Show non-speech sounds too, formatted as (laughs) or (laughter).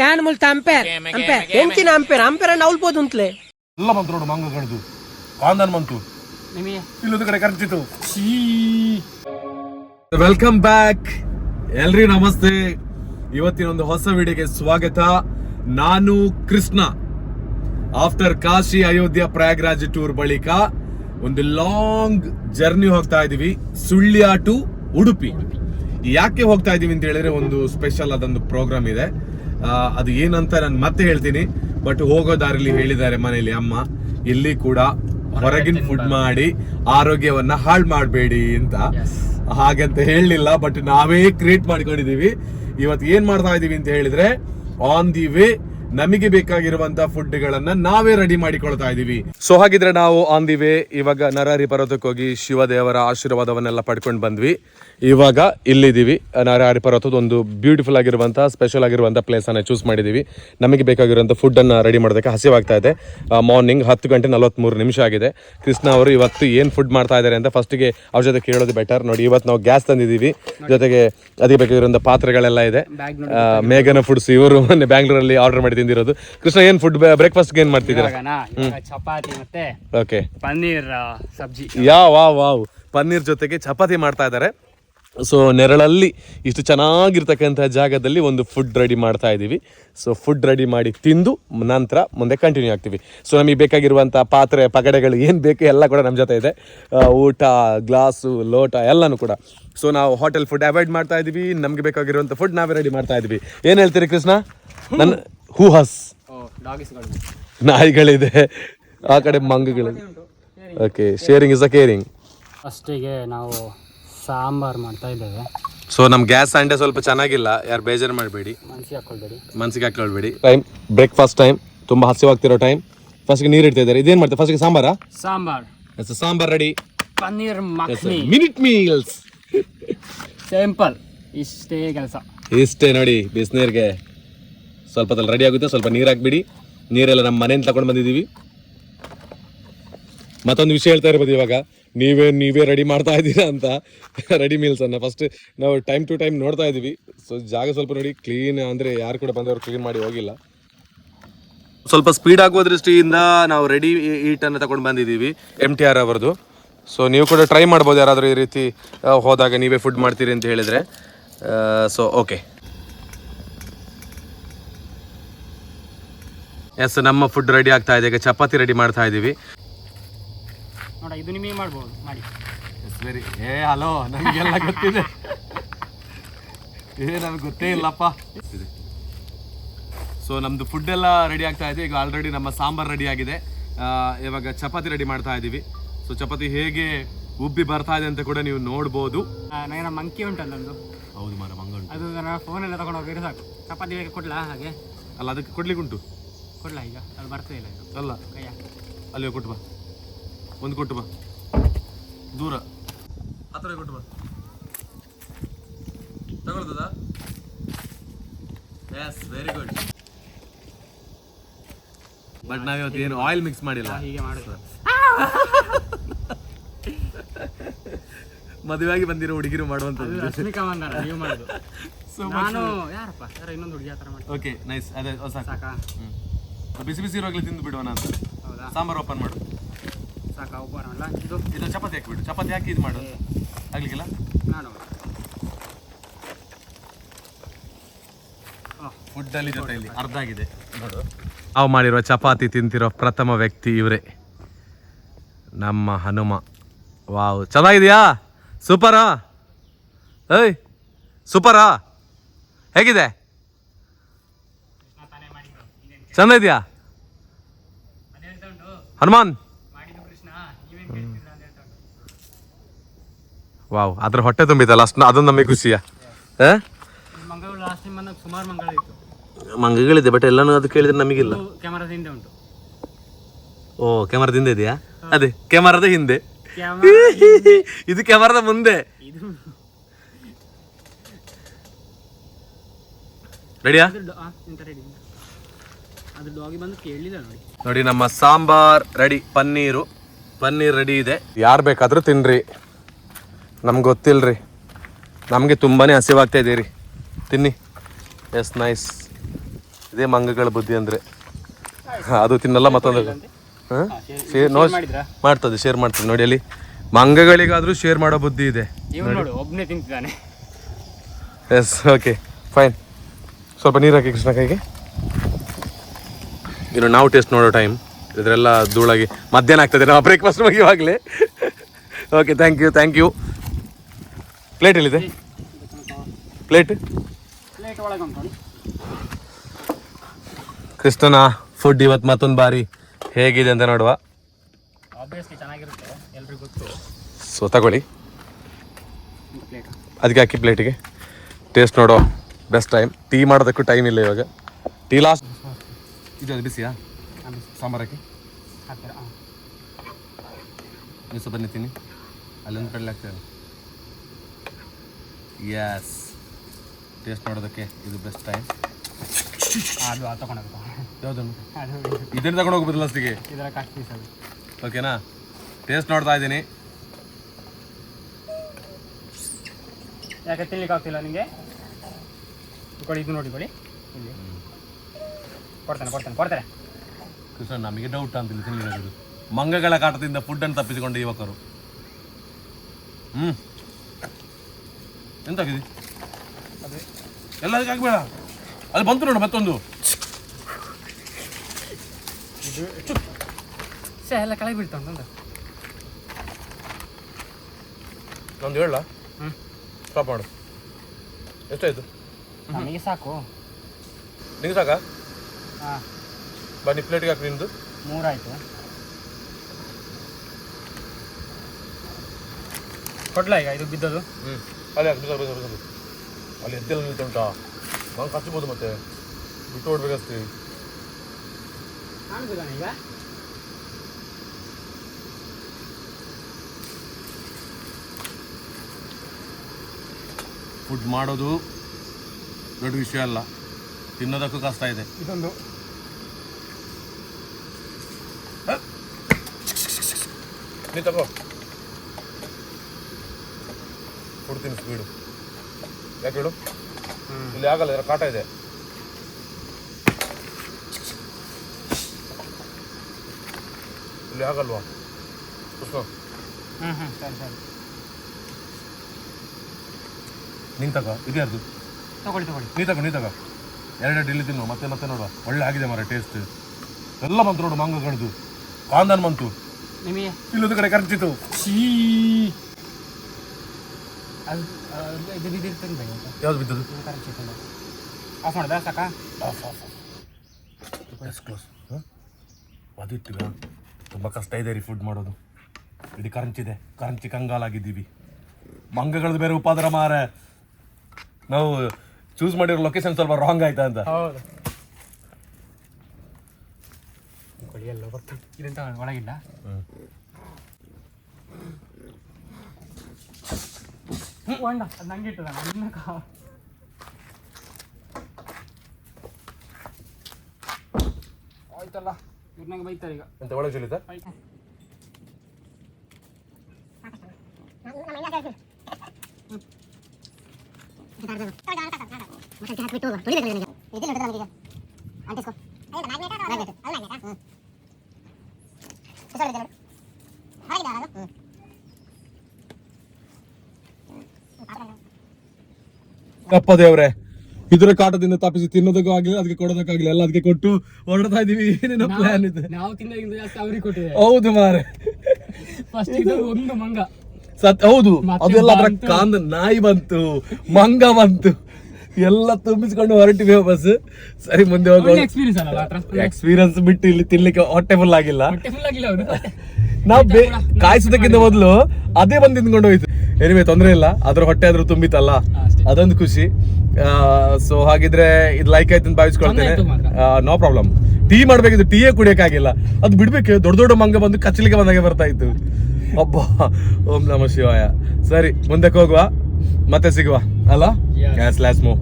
ಯಾನ್ ಮುಲ್ತ umpire umpire ಎಂಚಿನ ಅಂಪೇರ್ ಅಂಪೇರ್ ಅಲ್ಲಿ ಅಂತಲೇ ಎಲ್ಲ ಬಂತು ನೋಡು ಮಂಗ ಕಡ್ದು ಕಾಂದನ್ ಬಂತು ಇಲ್ಲದ ಕಡೆ ಕರ್ಚಿತು ವೆಲ್ಕಮ್ ಬ್ಯಾಕ್ ಎಲ್ರಿ ನಮಸ್ತೆ. ಇವತ್ತಿನ ಒಂದು ಹೊಸ ವಿಡಿಯೋಗೆ ಸ್ವಾಗತ. ನಾನು ಕೃಷ್ಣ. ಆಫ್ಟರ್ ಕಾಶಿ ಅಯೋಧ್ಯ ಪ್ರಯಾಗ್ರಾಜ್ ಟೂರ್ ಬಳಿಕ ಒಂದು ಲಾಂಗ್ ಜರ್ನಿ ಹೋಗ್ತಾ ಇದೀವಿ. ಸುಳ್ಯ ಟು ಉಡುಪಿ. ಯಾಕೆ ಹೋಗ್ತಾ ಇದೀವಿ ಅಂತ ಹೇಳಿದ್ರೆ ಒಂದು ಸ್ಪೆಷಲ್ ಅದೊಂದು ಪ್ರೋಗ್ರಾಮ್ ಇದೆ. ಅದು ಏನಂತ ನಾನು ಮತ್ತೆ ಹೇಳ್ತೀನಿ. ಬಟ್ ಹೋಗೋ ದಾರಿಲಿ ಹೇಳಿದ್ದಾರೆ ಮನೆಯಲ್ಲಿ ಅಮ್ಮ ಇಲ್ಲಿ ಕೂಡ ಹೊರಗಿನ ಫುಡ್ ಮಾಡಿ. ಆರೋಗ್ಯವನ್ನ ಹಾಳು ಮಾಡಬೇಡಿ ಅಂತ. ಹಾಗಂತ ಹೇಳಲಿಲ್ಲ ಬಟ್ ನಾವೇ ಕ್ರಿಯೇಟ್ ಮಾಡ್ಕೊಂಡಿದೀವಿ. ಇವತ್ತು ಏನ್ ಮಾಡ್ತಾ ಇದೀವಿ ಅಂತ ಹೇಳಿದ್ರೆ ಆನ್ ದಿ ವೇ ನಮಗೆ ಬೇಕಾಗಿರುವಂತ ಫುಡ್ ಗಳನ್ನ ನಾವೇ ರೆಡಿ ಮಾಡಿಕೊಳ್ತಾ ಇದೀವಿ ಸೊ ಹಾಗಿದ್ರೆ ನಾವು ಆನ್ ದಿ ವೇ ಇವಾಗ ನರಹರಿ ಪರ್ವತಕ್ಕೆ ಹೋಗಿ ಶಿವದೇವರ ಆಶೀರ್ವಾದವನ್ನೆಲ್ಲ ಪಡ್ಕೊಂಡು ಬಂದ್ವಿ. ಇವಾಗ ಇಲ್ಲಿದ್ದೀವಿ. ನರಹರಿ ಪರ್ವತದ ಒಂದು ಬ್ಯೂಟಿಫುಲ್ ಆಗಿರುವಂತಹ ಸ್ಪೆಷಲ್ ಆಗಿರುವಂತಹ ಪ್ಲೇಸ್ ಅನ್ನ ಚೂಸ್ ಮಾಡಿದೀವಿ ನಮಗೆ ಬೇಕಾಗಿರುವಂತ ಫುಡ್ ಅನ್ನ ರೆಡಿ ಮಾಡೋದಕ್ಕೆ ಹಸಿವಾಗ್ತಾ ಇದೆ. ಮಾರ್ನಿಂಗ್ ಹತ್ತು ಗಂಟೆ ನಲವತ್ಮೂರು ನಿಮಿಷ ಆಗಿದೆ. ಕೃಷ್ಣ ಅವರು ಇವತ್ತು ಏನ್ ಫುಡ್ ಮಾಡ್ತಾ ಇದ್ದಾರೆ ಅಂತ ಫಸ್ಟಿಗೆ ಅವ್ರ ಜೊತೆ ಕೇಳೋದು ಬೆಟರ್ ನೋಡಿ ಇವತ್ತು ನಾವು ಗ್ಯಾಸ್ ತಂದಿದ್ದೀವಿ. ಜೊತೆಗೆ ಅದಕ್ಕೆ ಬೇಕಾಗಿರುವಂತಹ ಪಾತ್ರೆಗಳೆಲ್ಲ ಇದೆ. ಮೇಘನ ಫುಡ್ಸ್ ಇವರು ಮೊನ್ನೆ ಬ್ಯಾಂಗ್ಳೂರಲ್ಲಿ ಆರ್ಡರ್ ಮಾಡಿ ತಿಂದಿರೋದು. ಕೃಷ್ಣ ಏನ್ ಫುಡ್ ಬ್ರೇಕ್ಫಾಸ್ಟ್ ಏನ್ ಮಾಡ್ತಿದ್ದೀರಾ? ಇವಾಗನಾ? ಇವಾಗ ಚಪಾತಿ ಮತ್ತೆ ಓಕೆ. ಪನ್ನೀರ್ ಆ, ಸಬ್ಜಿ. ಯಾ ವಾ ವಾವ್ ಪನ್ನೀರ್ ಜೊತೆಗೆ ಚಪಾತಿ ಮಾಡ್ತಾ ಇದ್ದಾರೆ. ಸೊ ನೆರಳಲ್ಲಿ ಇಷ್ಟು ಚೆನ್ನಾಗಿರ್ತಕ್ಕಂಥ ಜಾಗದಲ್ಲಿ ಒಂದು ಫುಡ್ ರೆಡಿ ಮಾಡ್ತಾ ಇದ್ದೀವಿ. ಸೊ ಫುಡ್ ರೆಡಿ ಮಾಡಿ ತಿಂದು ನಂತರ ಮುಂದೆ ಕಂಟಿನ್ಯೂ ಆಗ್ತೀವಿ. ಸೊ ನಮಗೆ ಬೇಕಾಗಿರುವಂಥ ಪಾತ್ರೆ ಪಗಡೆಗಳು ಏನು ಬೇಕು ಎಲ್ಲ ಕೂಡ ನಮ್ಮ ಜೊತೆ ಇದೆ. ಆ, ಊಟ ಗ್ಲಾಸು ಲೋಟ ಎಲ್ಲನೂ ಕೂಡ. ಸೊ ನಾವು ಹೋಟೆಲ್ ಫುಡ್ ಅವಾಯ್ಡ್ ಮಾಡ್ತಾ ಇದ್ದೀವಿ. ನಮಗೆ ಬೇಕಾಗಿರುವಂಥ ಫುಡ್ ನಾವೇ ರೆಡಿ ಮಾಡ್ತಾ ಇದ್ದೀವಿ. ಏನು ಹೇಳ್ತೀರಿ ಕೃಷ್ಣ? ನನ್ನ ಹೂ ಹಸ್ ಓ ಡಾಗಿಸ್ಗಳು ನಾಯಿಗಳಿದೆ. ಆ ಕಡೆ ಮಂಗಗಳಿದೆ okay sharing is a caring ಫಸ್ಟಿಗೆ ನಾವು ಸಾಂಬಾರ್ ಮಾಡ್ತಾ ಇದ್ದೇವೆ. ಸೊ ನಮ್ ಗ್ಯಾಸ್ ಸಂಡೆ ಸ್ವಲ್ಪ ಚೆನ್ನಾಗಿಲ್ಲ. ಯಾರು ಬೇಜಾರು ಮಾಡಬೇಡಿ. ಮನ್ಸಿಗೆ ಹಾಕೊಳ್ಬೇಡಿ. ಮನ್ಸಿಗೆ ಹಾಕೊಳ್ಬೇಡಿ. ಟೈಮ್ ಬ್ರೇಕ್ಫಾಸ್ಟ್ ಟೈಮ್ ತುಂಬಾ ಹಸಿವಾಗ್ತಿರೋ ಟೈಮ್ ಫಸ್ಟ್ಗೆ ನೀರು ಇಡ್ತಾ ಇದ್ದಾರೆ ಇದೇನ್ ಮಾಡ್ತಾರೆ? ಫಸ್ಟ್ಗೆ ಸಾಂಬಾರ? Sambar. Yes sambar ready paneer makhani minute meals simple ಇಷ್ಟೇ ಕೆಲಸ. ಇಷ್ಟೇ ನೋಡಿ ಬಿಸಿನೀರಿಗೆ. ಸ್ವಲ್ಪ ರೆಡಿ ಆಗುತ್ತೆ. ಸ್ವಲ್ಪ ನೀರು ಹಾಕ್ಬಿಡಿ. ನೀರೆಲ್ಲ ನಮ್ಮ ಮನೆಯಿಂದ ತಗೊಂಡು ಬಂದಿದ್ದೀವಿ. ಮತ್ತೊಂದು ವಿಷಯ ಹೇಳ್ತಾ ಇರ್ಬೋದು ಇವಾಗ. ನೀವೇ ನೀವೇ ರೆಡಿ ಮಾಡ್ತಾ ಇದ್ದೀರಾ ಅಂತ ರೆಡಿ ಮೀಲ್ಸ್ ಅನ್ನ. ಫಸ್ಟ್ ನಾವು ಟೈಮ್ ಟು ಟೈಮ್ ನೋಡ್ತಾ ಇದ್ದೀವಿ. ಸೊ ಜಾಗ ಸ್ವಲ್ಪ ನೋಡಿ ಕ್ಲೀನ್ ಅಂದರೆ ಯಾರು ಕೂಡ ಬಂದವರು ಕ್ಲೀನ್ ಮಾಡಿ ಹೋಗಿಲ್ಲ. ಸ್ವಲ್ಪ ಸ್ಪೀಡ್ ಆಗುವ ದೃಷ್ಟಿಯಿಂದ ನಾವು ರೆಡಿ ಈಟ್ ಅನ್ನು ತಗೊಂಡು ಬಂದಿದ್ದೀವಿ ಎಂ ಟಿ ಆರ್ ಅವ್ರದ್ದು. ಸೊ ನೀವು ಕೂಡ ಟ್ರೈ ಮಾಡ್ಬೋದು ಯಾರಾದರೂ ಈ ರೀತಿ ಹೋದಾಗ ನೀವೇ ಫುಡ್ ಮಾಡ್ತೀರಿ ಅಂತ ಹೇಳಿದರೆ. ಸೊ ಓಕೆ ಎಸ್ ನಮ್ಮ ಫುಡ್ ರೆಡಿ ಆಗ್ತಾ ಇದೆ. ಈಗ ಚಪಾತಿ ರೆಡಿ ಮಾಡ್ತಾ ಇದ್ದೀವಿ ನೋಡ ಇದು ನಿಮಗೆ ಮಾಡ್ಬೋದು. ಮಾಡಿ. ವೆರಿ ಏ ಹಲೋ ನಮಗೆಲ್ಲ ಗೊತ್ತಿದೆ. ಏ ನಮ್ಗೆ ಗೊತ್ತೇ ಇಲ್ಲಪ್ಪ. ಸೊ ನಮ್ದು ಫುಡ್ ಎಲ್ಲ ರೆಡಿ ಆಗ್ತಾ ಇದೆ. ಈಗ ಆಲ್ರೆಡಿ ನಮ್ಮ ಸಾಂಬಾರ್ ರೆಡಿ ಆಗಿದೆ. ಇವಾಗ ಚಪಾತಿ ರೆಡಿ ಮಾಡ್ತಾ ಇದ್ದೀವಿ ಸೊ ಚಪಾತಿ ಹೇಗೆ ಉಬ್ಬಿ ಬರ್ತಾ ಇದೆ ಅಂತ ಕೂಡ ನೀವು ನೋಡ್ಬೋದು. ನನ್ನ ಮಂಕಿ ಉಂಟಲ್ಲ ಒಂದು ಹೌದು ಮಾರ ಮಂಗ ಅದು ನನ್ನ ಫೋನೆಲ್ಲ ತಗೊಂಡು ಹೋಗಿದ್ರೆ ಸಾಕು. ಚಪಾತಿ ಬೇಗ ಕೊಡ್ಲಾ ಹಾಗೆ? ಅಲ್ಲ ಅದಕ್ಕೆ ಕೊಡ್ಲಿಕ್ಕೆ ಉಂಟು. ಕೊಡ್ಲಾ ಈಗ? ಅದು ಬರ್ತೇ ಇಲ್ಲ ಇದು. ಅಲ್ಲ. ಕೈಯ. ಅಲ್ಲಿ ಕೊಟ್ಟು ಬಾ. ಒಂದು ಕೊಟ್ಟು ಬಾ. ದೂರ. ಹತ್ರ ಕೊಟ್ಟು ಬಾ. ತಗೊಳ್ತದ? ಎಸ್ ವೆರಿ ಗುಡ್ ಬಟ್ ನಾವಿವತ್ತು ಏನು ಆಯಿಲ್ ಮಿಕ್ಸ್ ಮಾಡಿಲ್ಲ. ಹೀಗೆ ಮಾಡುದು (laughs) ಮದುವೆಯಾಗಿ ಬಂದಿರೋ ಹುಡುಗಿರು ಮಾಡುವಂಥದ್ದು. ರಶ್ಮಿಕಾ ಮಂದಾರ ನೀವು ಸೋ (laughs) ನಾನು ಯಾರಪ್ಪ? ಯಾರ ಇನ್ನೊಂದು ಹುಡುಗಿ ಆ ಥರ ಮಾಡಿ ಓಕೆ ನೈಸ್ ಅದೇ ಹೊಸ ಸಾಕಾ. ಬಿಸಿ ಬಿಸಿ ಇರುವಾಗಲೇ ತಿಂದು ಬಿಡುವನ ಅಂತ. ಹೌದಾ? ಸಾಂಬಾರು ಓಪನ್ ಮಾಡು. ಸಾಕಾ ಓಪನ್ ಅಲ್ಲ? ಇದು? ಇದು ಚಪಾತಿ ಹಾಕಿಬಿಡು ಚಪಾತಿ ಹಾಕಿ ಇದು ಮಾಡು. ಆಗ್ಲಿಕ್ಕಿಲ್ಲ? ನಾನು ಫುಡ್ ಅಲ್ಲಿ ಜೊತೆಯಲ್ಲಿ ಅರ್ಧ ಆಗಿದೆ. ನಾವು ಮಾಡಿರೋ ಚಪಾತಿ ತಿಂತಿರೋ ಪ್ರಥಮ ವ್ಯಕ್ತಿ ಇವರೇ. ನಮ್ಮ ಹನುಮ. ವಾವ್. ಚೆನ್ನಾಗಿದೆಯಾ? ಸೂಪರಾ? ಏಯ್ ಸೂಪರಾ? ಹೇಗಿದೆ? ಚಂದ ಇದೆಯಾ? ಹನುಮಾನ್. ವಾವ್, ಅದ್ರ ಹೊಟ್ಟೆ ತುಂಬಿತಲ್ಲ ಅಷ್ಟು ಅದೊಂದು ನಮಗೆ ಖುಷಿಯಾ? ಮಂಗಗಳಿದೆ ಬಟ್ ಎಲ್ಲಾನು ಅದು ಕೇಳಿದ್ರೆ ನಮಗಿಲ್ಲ. ಓ ಕ್ಯಾಮರಾದ ಹಿಂದೆ ಇದೆಯಾ? ಅದೇ ಕ್ಯಾಮರಾದ ಹಿಂದೆ. ಇದು ಕ್ಯಾಮರಾದ ಮುಂದೆ. ರೆಡಿಯಾ ಡಾಗಿ ಬಂದು ನೋಡಿ. ನೋಡಿ ನಮ್ಮ ಸಾಂಬಾರ್ ರೆಡಿ ಪನ್ನೀರು. ಪನ್ನೀರ್ ರೆಡಿ ಇದೆ. ಯಾರು ಬೇಕಾದ್ರೂ ತಿನ್ರಿ. ನಮ್ಗೆ ಗೊತ್ತಿಲ್ರಿ. ನಮಗೆ ತುಂಬಾನೇ ಹಸಿವಾಗ್ತಾ ಇದೀರಿ. ತಿನ್ನಿ. Yes nice. ಇದೇ ಮಂಗಗಳ ಬುದ್ಧಿ ಅಂದ್ರೆ. ಅದು ತಿನ್ನಲ್ಲ ಮತ್ತೊಂದು. ಹಾಂ? Share no? ಮಾಡ್ತದೆ ಶೇರ್ ಮಾಡ್ತದೆ. ನೋಡಿ ಅಲ್ಲಿ ಮಂಗಗಳಿಗಾದರೂ ಶೇರ್ ಮಾಡೋ ಬುದ್ಧಿ ಇದೆ. ಇವ್ನು ನೋಡು. ಒಬ್ಬನೇ ತಿಂತಿದ್ದಾನೆ. Yes okay. ಫೈನ್. ಸ್ವಲ್ಪ ನೀರು ಹಾಕಿ ಕೃಷ್ಣ ಕೈಗೆ. ಇನ್ನು ನಾವು ಟೇಸ್ಟ್ ನೋಡೋ ಟೈಮ್ ಇದರೆಲ್ಲ ಧೂಳಾಗಿ ಮಧ್ಯಾಹ್ನ ಆಗ್ತದೆ ನಾವು breakfast ಮುಗಿಯುವಾಗಲೇ okay thank you thank you plate ಎಲ್ಲಿದೆ? ಪ್ಲೇಟ್ ಕ್ರಿಸ್ತನ ಫುಡ್ ಇವತ್ತು ಮತ್ತೊಂದು ಬಾರಿ ಹೇಗಿದೆ ಅಂತ ನೋಡುವ. ಸೊ ತಗೊಳ್ಳಿ. ಅದಕ್ಕೆ ಹಾಕಿ ಪ್ಲೇಟಿಗೆ ಟೇಸ್ಟ್ ನೋಡೋ ಬೆಸ್ಟ್ ಟೈಮ್ ಟೀ ಮಾಡೋದಕ್ಕೂ ಟೈಮ್ ಇಲ್ಲ ಇವಾಗ. ಟೀ ಲಾಸ್ಟ್ ಇದು ಅದು ಬಿಸಿಯಾ? ಸಾಂಬಾರಕ್ಕೆ? ಹಾಕ್ತೀರಾ ಹಾಂ. ನೀವು ಸ್ವಲ್ಪ ನಿಂತೀನಿ ಅಲ್ಲೊಂದು ಕಡಲೆ ಹಾಕ್ತೇವೆ ಯಸ್ ಟೇಸ್ಟ್ ನೋಡೋದಕ್ಕೆ ಇದು ಬೆಸ್ಟ್ ಟೈಮ್ ಅದು ಅದು ತಗೊಂಡೋಗ್ತು ಯಾವುದನ್ನು ಇದನ್ನು ತಗೊಂಡು ಹೋಗ್ಬೋದು ಲಾಸ್ಟಿಗೆ ಇದರ ಕಾಸ್ಟ್ ಪೀಸ್ ಅದು. ಓಕೆನಾ ಟೇಸ್ಟ್ ನೋಡ್ತಾ ಇದ್ದೀನಿ. ಯಾಕೆ ತಿನ್ಲಿಕ್ಕೆ ಆಗ್ತಿಲ್ಲ ನಿಮಗೆ ಕೊಡಿ ಇದು ನೋಡಿ ಕೊಡಿ. ಇಲ್ಲಿ. ಕೊಡ್ತಾನೆ ಕೊಡ್ತಾನೆ ಕೊಡ್ತಾರೆ ಕೃಷ್ಣ ನಮಗೆ ಡೌಟ್ ಅಂತ ತಿನ್ನಲಿರೋದು ಮಂಗಗಳ ಕಾಟದಿಂದ ಫುಡ್ಡನ್ನು ತಪ್ಪಿಸಿಕೊಂಡ ಯುವಕರು. ಹ್ಞೂ ಎಂತಾಗಿದೆ ಅದೇ. ಎಲ್ಲದಕ್ಕೆ ಆಗ್ಬೇಡ ಅದು ಬಂತು ನೋಡು ಮತ್ತೊಂದು. ಎಲ್ಲ ಕಳೆ ಬೀಳ್ತಾ ಉಂಟು ಒಂದು. ಹೇಳ. ಹ್ಞೂ ಸ್ಟಾಪ್ ಮಾಡು. ಎಷ್ಟಾಯ್ತು? ನಮಗೆ ಸಾಕು. ನಿಂಗೆ ಸಾಕಾ? ಹಾಂ. ಬನ್ನಿ ಪ್ಲೇಟ್ಗೆ ಹಾಕಿ ನಿಮ್ಮದು ಮೂರಾಯಿತು. ಕೊಡ್ಲ ಈಗ ಇದು ಬಿದ್ದದು? ಹ್ಞೂ ಅಲ್ಲಿ ಹಾಕಿ ಬಿದ್ದು ಅಲ್ಲಿ ಎದ್ದೆಲ್ಲ ಕಚ್ಬೋದು ಮತ್ತೆ. ಬಿಟ್ಟು ಕಾಣ್ತಿದ್ದಾನೆ ಈಗ? ಫುಡ್ ಮಾಡೋದು ದೊಡ್ಡ ವಿಷಯ ಅಲ್ಲ. ತಿನ್ನೋದಕ್ಕೂ ಕಷ್ಟ ಇದೆ. ಇದೊಂದು ನೀ ತಗೋ. ಕೊಡ್ತೀನಿ ಸ್ಪೀಡು ಯಾಕೆ ಹೇಳು? ಇಲ್ಲಿ ಆಗಲ್ಲ ಇದರ ಕಾಟ ಇದೆ. ಇಲ್ಲಿ ಆಗಲ್ವಾ? ಹ್ಞೂ ಹ್ಞೂ ಸರಿ ಸರಿ. ನಿಂಗೆ ತಗೋ ಇದ್ಯಾರ್ದು ತಗೊಳ್ಳಿ ತಗೊಳ್ಳಿ. ನೀ ತಗೋ ನೀ ತಗೋ. ಎರಡೆರಡು ಇಲ್ಲಿ ತಿನ್ನು ಮತ್ತೆ ಮತ್ತೆ ನೋಡುವ. ಒಳ್ಳೆ ಆಗಿದೆ ಮರ ಟೇಸ್ಟ್ ಎಲ್ಲ ಬಂತು ನೋಡು ಮಂಗಗಳದ್ದು. ಕಾಂದನ್ ಬಂತು ನಿಮಗೆ ಇಲ್ಲೊಂದು ಕಡೆ ಕರೆಂಟ್ ಛೀ. ಅದು ಇದು ಬಿದ್ದಿರ್ತದೆ ಬೇಡ ಯಾವ್ದು ಬಿದ್ದದು ಇದು ಕರೆಕ್ಟ್ ಆಫ್ ಮಾಡಿದೆ ಸಾಕ? ಆಫ್ ಆಫ್ ಎಸ್ ಕ್ಲೋಸ್ ಅದಿಟ್ಟಿಗ ತುಂಬ ಕಷ್ಟ ಇದೆ ರೀ ಫುಡ್ ಮಾಡೋದು. ಇಡೀ ಕರಂಚಿದೆ ಕರಂಚಿ ಕಂಗಾಲಾಗಿದ್ದೀವಿ. ಮಂಗಗಳದ್ದು ಬೇರೆ ಉಪಾದ್ರ ಮಾರ. ನಾವು ಚೂಸ್ ಮಾಡಿರೋ ಲೊಕೇಶನ್ ಸ್ವಲ್ಪ ರಾಂಗ್ ಆಯ್ತಾ ಅಂತ. ಹೌದು. ಕೊಡಿ ಎಲ್ಲ ಗೊತ್ತು ಇದೆಂತ ಒಳಗಿಲ್ಲ ಹೊಂಡ ಅದು ನಂಗೆ ಇಟ್ಟದ ನನ್ನ ಕಾ ಆಯ್ತಲ್ಲ ಇವ್ರು ನಂಗೆ ಬೈತಾರೆ ಈಗ ಅಂತ ಒಳಗೆ ಚಲಿತ ಆಯ್ತು ಅಪ್ಪ ದೇವ್ರೆ ಇದರ ಕಾಟದಿಂದ ತಪ್ಪಿಸಿ ತಿನ್ನೋದಕ್ಕೂ ಆಗಿಲ್ಲ ಅದಕ್ಕೆ ಕೊಡೋದಕ್ಕಾಗಿಲ್ಲ ಎಲ್ಲ ಅದಕ್ಕೆ ಕೊಟ್ಟು ಹೊರಡ್ತಾ ಇದೀವಿ. ಏನೇನೋ ಪ್ಲಾನ್ ಇದೆ. ನಾವು ತಿನ್ನೋದ್ರಿಂದ ಜಾಸ್ತಿ ಅವ್ರಿಗೆ ಕೊಟ್ಟಿದೆ ಹೌದು ಮಾರೆ. ಫಸ್ಟ್ ಇದು ಒಂದು ಮಂಗ. ಸತ್ ಹೌದು ಅದೆಲ್ಲ ಅದರ ಕಾಂದ ನಾಯಿ ಬಂತು ಮಂಗ ಬಂತು. ಎಲ್ಲ ತುಂಬಿಸ್ಕೊಂಡು ಹೊರಟಿವಿ ಬಸ್ ಸರಿ ಮುಂದೆ ಹೋಗುವ. ಎಕ್ಸ್ಪೀರಿಯನ್ಸ್ ಬಿಟ್ಟು ಇಲ್ಲಿ ತಿನ್ಲಿಕ್ಕೆ ಹೊಟ್ಟೆ ಫುಲ್ ಆಗಿಲ್ಲ. ನಾವ್ ಕಾಯಿಸೋದಕ್ಕಿಂತ ಮೊದಲು ಅದೇ ಬಂದು ತಿಂದ್ಕೊಂಡು ಹೋಯ್ತು. ಎನಿವೆ ತೊಂದರೆ ಇಲ್ಲ. ಅದ್ರ ಹೊಟ್ಟೆ ಆದ್ರೂ ತುಂಬಿತಲ್ಲ ಅದೊಂದು ಖುಷಿ. ಸೊ ಹಾಗಿದ್ರೆ ಇದು ಲೈಕ್ ಆಯ್ತು ಅಂತ ಭಾವಿಸ್ಕೊಳ್ತೇನೆ. ನೋ ಪ್ರಾಬ್ಲಮ್ ಟೀ ಮಾಡ್ಬೇಕಿತ್ತು ಟೀಯೇ ಕುಡಿಯಕ್ಕಾಗಿಲ್ಲ. ಅದು ಬಿಡ್ಬೇಕು. ದೊಡ್ಡ ದೊಡ್ಡ ಮಂಗ ಬಂದು ಕಚ್ಚಲಿಕ್ಕೆ ಬಂದಾಗೆ ಬರ್ತಾ ಇತ್ತು. ಒಬ್ಬ ಓಂ ನಮ ಶಿವಾಯ. ಸರಿ ಮುಂದಕ್ಕೆ ಹೋಗುವ. ಮತ್ತೆ ಸಿಗುವ. ಅಲ್ಲ? Yes. ಗ್ಯಾಸ್ ಲ್ಯಾಸ್ ಮೋ